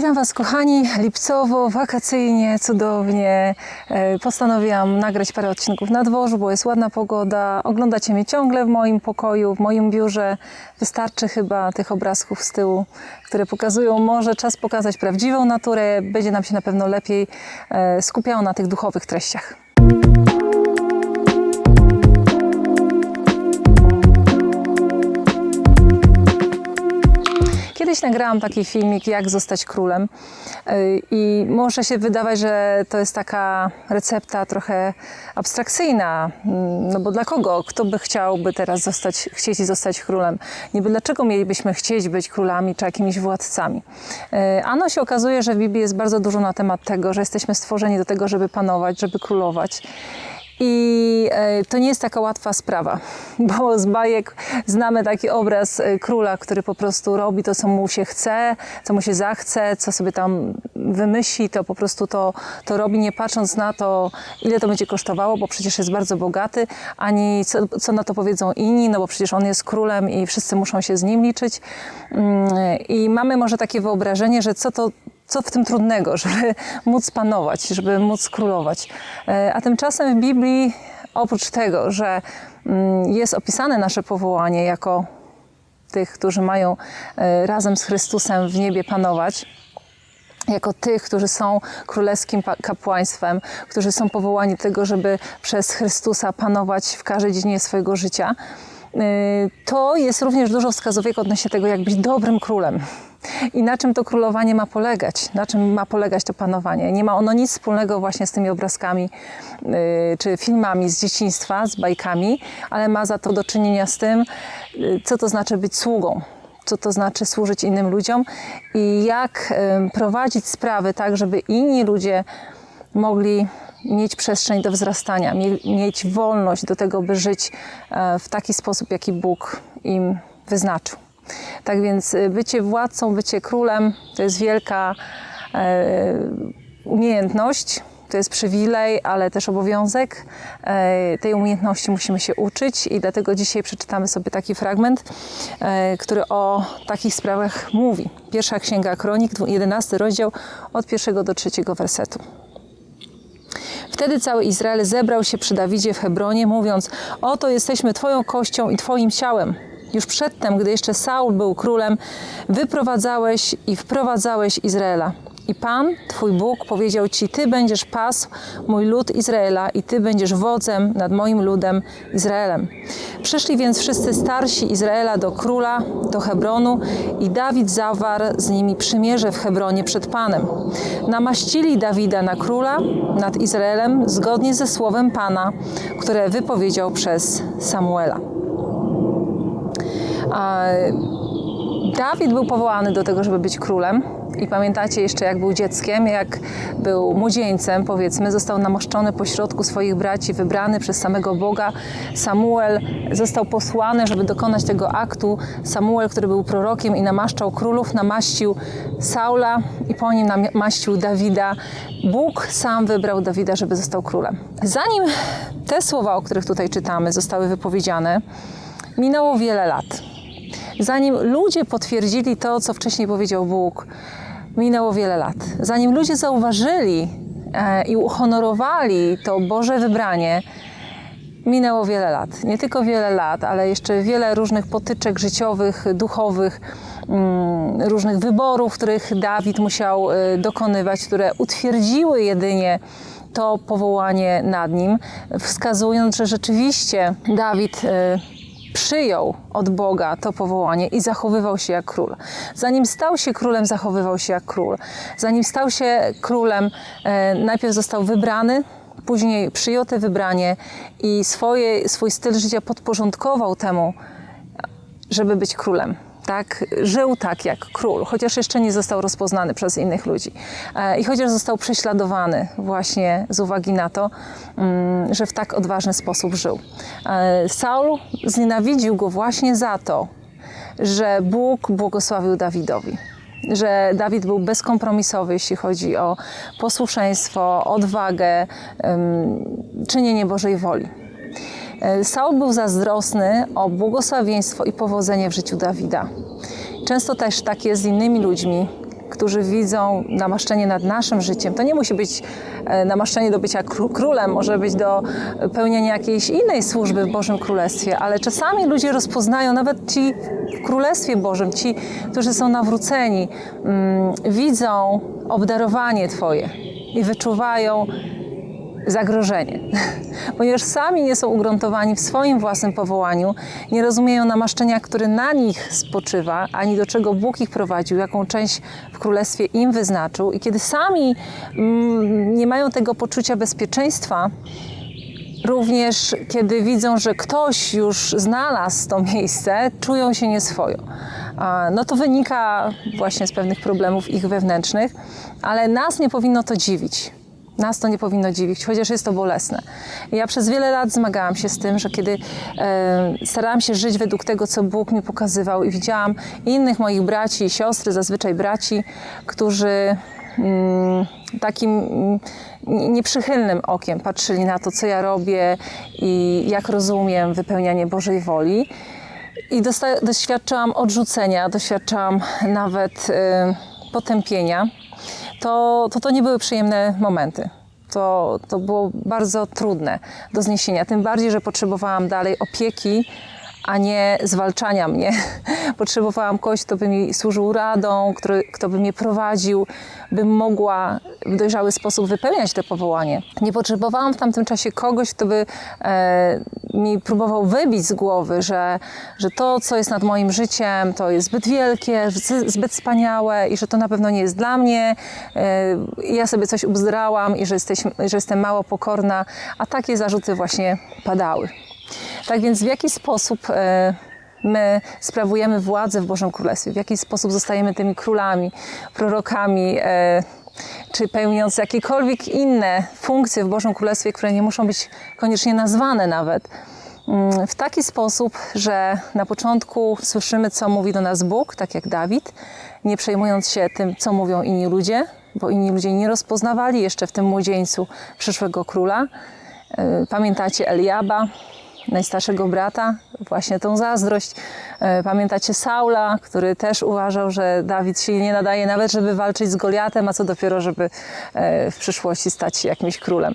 Witam Was kochani, lipcowo, wakacyjnie, cudownie. E, Postanowiłam nagrać parę odcinków na dworzu, bo jest ładna pogoda. Oglądacie mnie ciągle w moim pokoju, w moim biurze. Wystarczy chyba tych obrazków z tyłu, które pokazują może czas pokazać prawdziwą naturę. Będzie nam się na pewno lepiej e, skupiało na tych duchowych treściach. Kiedyś nagrałam taki filmik, jak zostać królem. Yy, I może się wydawać, że to jest taka recepta trochę abstrakcyjna. Mm, No bo dla kogo? Kto by chciałby teraz zostać, chcieć zostać królem? Niby dlaczego mielibyśmy chcieć być królami czy jakimiś władcami? Yy, Ano się okazuje, że w Biblii jest bardzo dużo na temat tego, że jesteśmy stworzeni do tego, żeby panować, żeby królować. I e, to nie jest taka łatwa sprawa, bo z bajek znamy taki obraz e, króla, który po prostu robi to, co mu się chce, co mu się zachce, co sobie tam wymyśli, to po prostu to, to robi, nie patrząc na to, ile to będzie kosztowało, bo przecież jest bardzo bogaty, ani co, co na to powiedzą inni, no bo przecież on jest królem i wszyscy muszą się z nim liczyć. Mm, I mamy może takie wyobrażenie, że co to co w tym trudnego, żeby móc panować, żeby móc królować. E, A tymczasem w Biblii, oprócz tego, że mm, jest opisane nasze powołanie jako tych, którzy mają e, razem z Chrystusem w niebie panować, jako tych, którzy są królewskim kapłaństwem, którzy są powołani do tego, żeby przez Chrystusa panować w każdej dziedzinie swojego życia, to jest również dużo wskazówek odnośnie tego, jak być dobrym królem. I na czym to królowanie ma polegać? Na czym ma polegać to panowanie? Nie ma ono nic wspólnego właśnie z tymi obrazkami y, czy filmami z dzieciństwa, z bajkami, ale ma za to do czynienia z tym, y, co to znaczy być sługą co to znaczy służyć innym ludziom i jak prowadzić sprawy tak, żeby inni ludzie mogli mieć przestrzeń do wzrastania, mie- mieć wolność do tego, by żyć e, w taki sposób, jaki Bóg im wyznaczył. Tak więc y, bycie władcą, bycie królem to jest wielka e, umiejętność, to jest przywilej, ale też obowiązek. E, Tej umiejętności musimy się uczyć i dlatego dzisiaj przeczytamy sobie taki fragment, e, który o takich sprawach mówi. Pierwsza Księga Kronik, 11 rozdział od pierwszego do trzeciego wersetu. Wtedy cały Izrael zebrał się przy Dawidzie w Hebronie, mówiąc: Oto jesteśmy Twoją kością i Twoim ciałem. Już przedtem, gdy jeszcze Saul był królem, wyprowadzałeś i wprowadzałeś Izraela. I Pan, Twój Bóg, powiedział Ci: Ty będziesz pasł mój lud Izraela i Ty będziesz wodzem nad moim ludem Izraelem. Przyszli więc wszyscy starsi Izraela do króla, do Hebronu i Dawid zawarł z nimi przymierze w Hebronie przed Panem. Namaścili Dawida na króla nad Izraelem zgodnie ze słowem Pana, które wypowiedział przez Samuela. A Dawid był powołany do tego, żeby być królem. I pamiętacie jeszcze, jak był dzieckiem, jak był młodzieńcem, powiedzmy, został namaszczony pośrodku swoich braci, wybrany przez samego Boga. Samuel został posłany, żeby dokonać tego aktu. Samuel, który był prorokiem i namaszczał królów, namaścił Saula i po nim namaścił Dawida. Bóg sam wybrał Dawida, żeby został królem. Zanim te słowa, o których tutaj czytamy, zostały wypowiedziane, minęło wiele lat. Zanim ludzie potwierdzili to, co wcześniej powiedział Bóg, minęło wiele lat. Zanim ludzie zauważyli e, i uhonorowali to Boże wybranie, minęło wiele lat. Nie tylko wiele lat, ale jeszcze wiele różnych potyczek życiowych, duchowych, mm, różnych wyborów, których Dawid musiał e, dokonywać, które utwierdziły jedynie to powołanie nad nim, wskazując, że rzeczywiście Dawid e, przyjął od Boga to powołanie i zachowywał się jak król. Zanim stał się królem, zachowywał się jak król. Zanim stał się królem, e, najpierw został wybrany, później przyjął te wybranie i swoje, swój styl życia podporządkował temu, żeby być królem. Tak, żył tak jak król, chociaż jeszcze nie został rozpoznany przez innych ludzi. E, I chociaż został prześladowany właśnie z uwagi na to, mm, że w tak odważny sposób żył. E, Saul znienawidził go właśnie za to, że Bóg błogosławił Dawidowi. Że Dawid był bezkompromisowy, jeśli chodzi o posłuszeństwo, odwagę, czynienie Bożej woli. E, Saul był zazdrosny o błogosławieństwo i powodzenie w życiu Dawida. Często też tak jest z innymi ludźmi, którzy widzą namaszczenie nad naszym życiem. To nie musi być e, namaszczenie do bycia kró- królem, może być do pełnienia jakiejś innej służby w Bożym Królestwie, ale czasami ludzie rozpoznają, nawet ci w Królestwie Bożym, ci, którzy są nawróceni, mm, widzą obdarowanie Twoje i wyczuwają zagrożenie, ponieważ sami nie są ugruntowani w swoim własnym powołaniu, nie rozumieją namaszczenia, które na nich spoczywa, ani do czego Bóg ich prowadził, jaką część w królestwie im wyznaczył. I kiedy sami mm, nie mają tego poczucia bezpieczeństwa, również kiedy widzą, że ktoś już znalazł to miejsce, czują się nieswojo. No to wynika właśnie z pewnych problemów ich wewnętrznych, ale nas nie powinno to dziwić. Nas to nie powinno dziwić, chociaż jest to bolesne. Ja przez wiele lat zmagałam się z tym, że kiedy e, starałam się żyć według tego, co Bóg mi pokazywał i widziałam innych moich braci i siostry, zazwyczaj braci, którzy mm, takim mm, nieprzychylnym okiem patrzyli na to, co ja robię i jak rozumiem wypełnianie Bożej woli. I doświadczałam odrzucenia, doświadczałam nawet e, potępienia to, to to nie były przyjemne momenty. To, to było bardzo trudne do zniesienia. Tym bardziej, że potrzebowałam dalej opieki, a nie zwalczania mnie. Potrzebowałam kogoś, kto by mi służył radą, który, kto by mnie prowadził, bym mogła w dojrzały sposób wypełniać to powołanie. Nie potrzebowałam w tamtym czasie kogoś, kto by e, mi próbował wybić z głowy, że, że to, co jest nad moim życiem, to jest zbyt wielkie, zbyt wspaniałe i że to na pewno nie jest dla mnie. E, ja sobie coś ubzdrałam i że, jesteśmy, że jestem mało pokorna, a takie zarzuty właśnie padały. Tak więc w jaki sposób e, my sprawujemy władzę w Bożym Królestwie? W jaki sposób zostajemy tymi królami, prorokami, e, czy pełniąc jakiekolwiek inne funkcje w Bożym Królestwie, które nie muszą być koniecznie nazwane nawet? Mm, W taki sposób, że na początku słyszymy, co mówi do nas Bóg, tak jak Dawid, nie przejmując się tym, co mówią inni ludzie, bo inni ludzie nie rozpoznawali jeszcze w tym młodzieńcu przyszłego króla. E, Pamiętacie Eliaba, najstarszego brata, właśnie tą zazdrość. E, Pamiętacie Saula, który też uważał, że Dawid się nie nadaje nawet, żeby walczyć z Goliatem, a co dopiero, żeby e, w przyszłości stać się jakimś królem.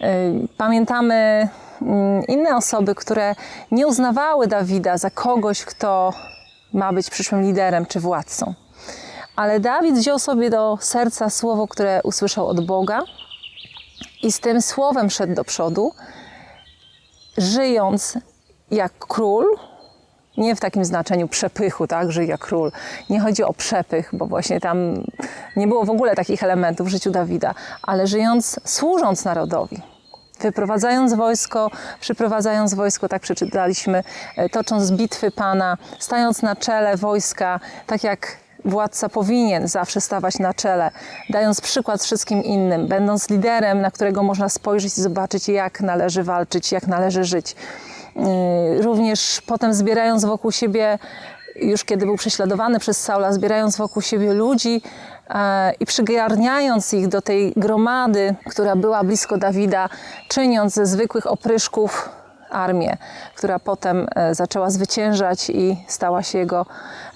E, Pamiętamy mm, inne osoby, które nie uznawały Dawida za kogoś, kto ma być przyszłym liderem czy władcą. Ale Dawid wziął sobie do serca słowo, które usłyszał od Boga i z tym słowem szedł do przodu, żyjąc jak król, nie w takim znaczeniu przepychu, tak, żyj jak król. Nie chodzi o przepych, bo właśnie tam nie było w ogóle takich elementów w życiu Dawida, ale żyjąc, służąc narodowi. Wyprowadzając wojsko, przyprowadzając wojsko, tak przeczytaliśmy, e, tocząc bitwy Pana, stając na czele wojska, tak jak władca powinien zawsze stawać na czele, dając przykład wszystkim innym, będąc liderem, na którego można spojrzeć i zobaczyć, jak należy walczyć, jak należy żyć. Yy, Również potem zbierając wokół siebie, już kiedy był prześladowany przez Saula, zbierając wokół siebie ludzi e, i przygarniając ich do tej gromady, która była blisko Dawida, czyniąc ze zwykłych opryszków armię, która potem e, zaczęła zwyciężać i stała się jego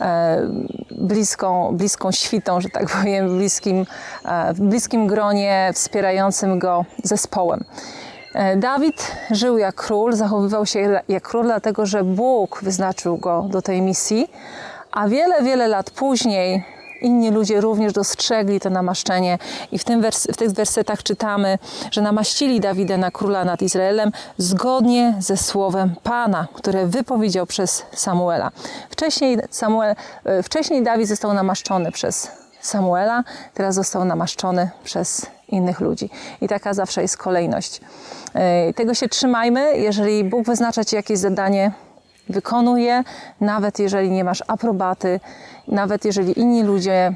e, bliską, bliską świtą, że tak powiem, bliskim, e, w bliskim gronie wspierającym go zespołem. Dawid żył jak król, zachowywał się jak król, dlatego że Bóg wyznaczył go do tej misji, a wiele, wiele lat później inni ludzie również dostrzegli to namaszczenie i w, tym wers- w tych wersetach czytamy, że namaścili Dawida na króla nad Izraelem zgodnie ze słowem Pana, które wypowiedział przez Samuela. Wcześniej, Samuel, e, wcześniej Dawid został namaszczony przez Samuela, teraz został namaszczony przez innych ludzi. I taka zawsze jest kolejność. Yy, Tego się trzymajmy. Jeżeli Bóg wyznacza Ci jakieś zadanie, wykonuj je, nawet jeżeli nie masz aprobaty, nawet jeżeli inni ludzie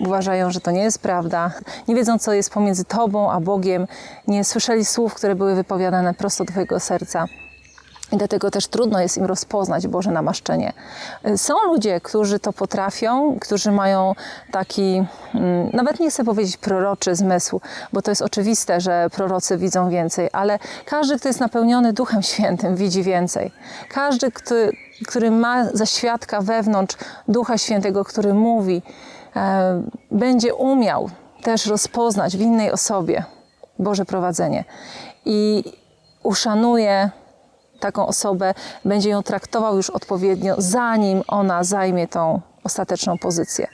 uważają, że to nie jest prawda, nie wiedzą, co jest pomiędzy Tobą a Bogiem, nie słyszeli słów, które były wypowiadane prosto do Twojego serca. I dlatego też trudno jest im rozpoznać Boże namaszczenie. Y, Są ludzie, którzy to potrafią, którzy mają taki, mm, nawet nie chcę powiedzieć proroczy zmysł, bo to jest oczywiste, że prorocy widzą więcej, ale każdy, kto jest napełniony Duchem Świętym, widzi więcej. Każdy, który, który ma za świadka wewnątrz Ducha Świętego, który mówi, e, będzie umiał też rozpoznać w innej osobie Boże prowadzenie i uszanuje taką osobę, będzie ją traktował już odpowiednio, zanim ona zajmie tą ostateczną pozycję.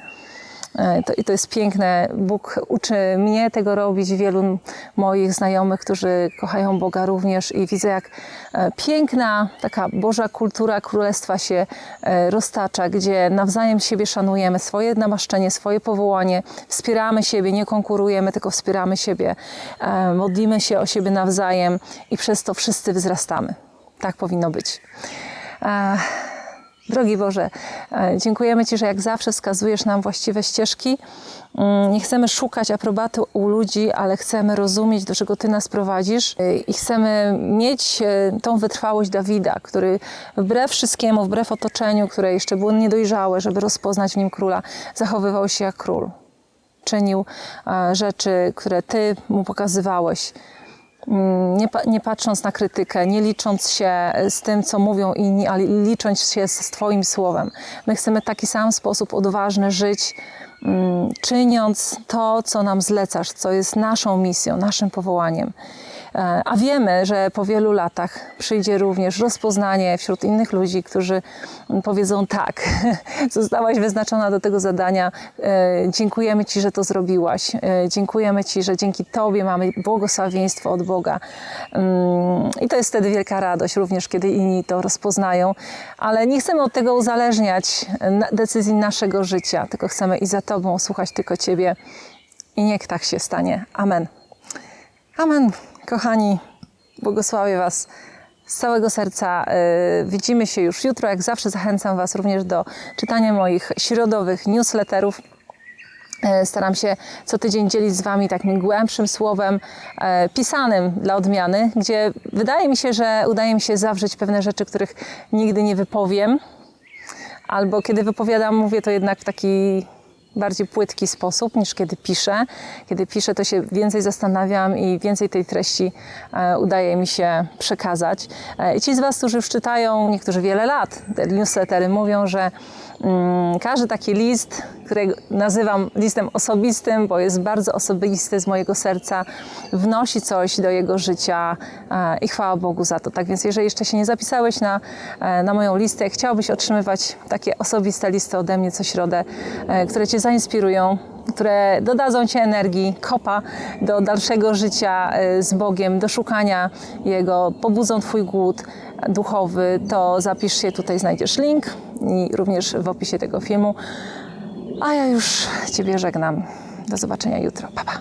E, To, I to jest piękne. Bóg uczy mnie tego robić, wielu moich znajomych, którzy kochają Boga również i widzę, jak e, piękna taka Boża kultura królestwa się e, roztacza, gdzie nawzajem siebie szanujemy, swoje namaszczenie, swoje powołanie, wspieramy siebie, nie konkurujemy, tylko wspieramy siebie, modlimy się o siebie nawzajem i przez to wszyscy wzrastamy. Tak powinno być. E, Drogi Boże, e, dziękujemy Ci, że jak zawsze wskazujesz nam właściwe ścieżki. Mm, Nie chcemy szukać aprobaty u ludzi, ale chcemy rozumieć, do czego Ty nas prowadzisz e, i chcemy mieć tą wytrwałość Dawida, który wbrew wszystkiemu, wbrew otoczeniu, które jeszcze było niedojrzałe, żeby rozpoznać w nim króla, zachowywał się jak król. Czynił rzeczy, które Ty mu pokazywałeś. Mm, nie, nie patrząc na krytykę, nie licząc się z tym, co mówią inni, ale licząc się z Twoim słowem. My chcemy w taki sam sposób odważny żyć, mm, czyniąc to, co nam zlecasz, co jest naszą misją, naszym powołaniem. E, A wiemy, że po wielu latach przyjdzie również rozpoznanie wśród innych ludzi, którzy powiedzą tak, zostałaś wyznaczona do tego zadania, e, dziękujemy Ci, że to zrobiłaś, E, dziękujemy Ci, że dzięki Tobie mamy błogosławieństwo od Boga. Mm, I to jest wtedy wielka radość, również kiedy inni to rozpoznają, ale nie chcemy od tego uzależniać decyzji naszego życia, tylko chcemy i za Tobą słuchać tylko Ciebie i niech tak się stanie. Amen. Amen. Kochani, błogosławię Was z całego serca. Yy, Widzimy się już jutro. Jak zawsze zachęcam Was również do czytania moich środowych newsletterów. Yy, Staram się co tydzień dzielić z Wami takim głębszym słowem, e, pisanym dla odmiany, gdzie wydaje mi się, że udaje mi się zawrzeć pewne rzeczy, których nigdy nie wypowiem. Albo kiedy wypowiadam, mówię to jednak w taki bardziej płytki sposób niż kiedy piszę. Kiedy piszę, to się więcej zastanawiam i więcej tej treści e, udaje mi się przekazać. E, I ci z Was, którzy już czytają, niektórzy wiele lat, te newslettery, mówią, że każdy taki list, który nazywam listem osobistym, bo jest bardzo osobisty z mojego serca, wnosi coś do jego życia e, i chwała Bogu za to. Tak więc, jeżeli jeszcze się nie zapisałeś na, e, na moją listę, chciałbyś otrzymywać takie osobiste listy ode mnie co środę, e, które Cię zainspirują, które dodadzą Ci energii, kopa do dalszego życia z Bogiem, do szukania Jego, pobudzą Twój głód duchowy, to zapisz się, tutaj znajdziesz link i również w opisie tego filmu. A ja już Ciebie żegnam. Do zobaczenia jutro. Pa, pa.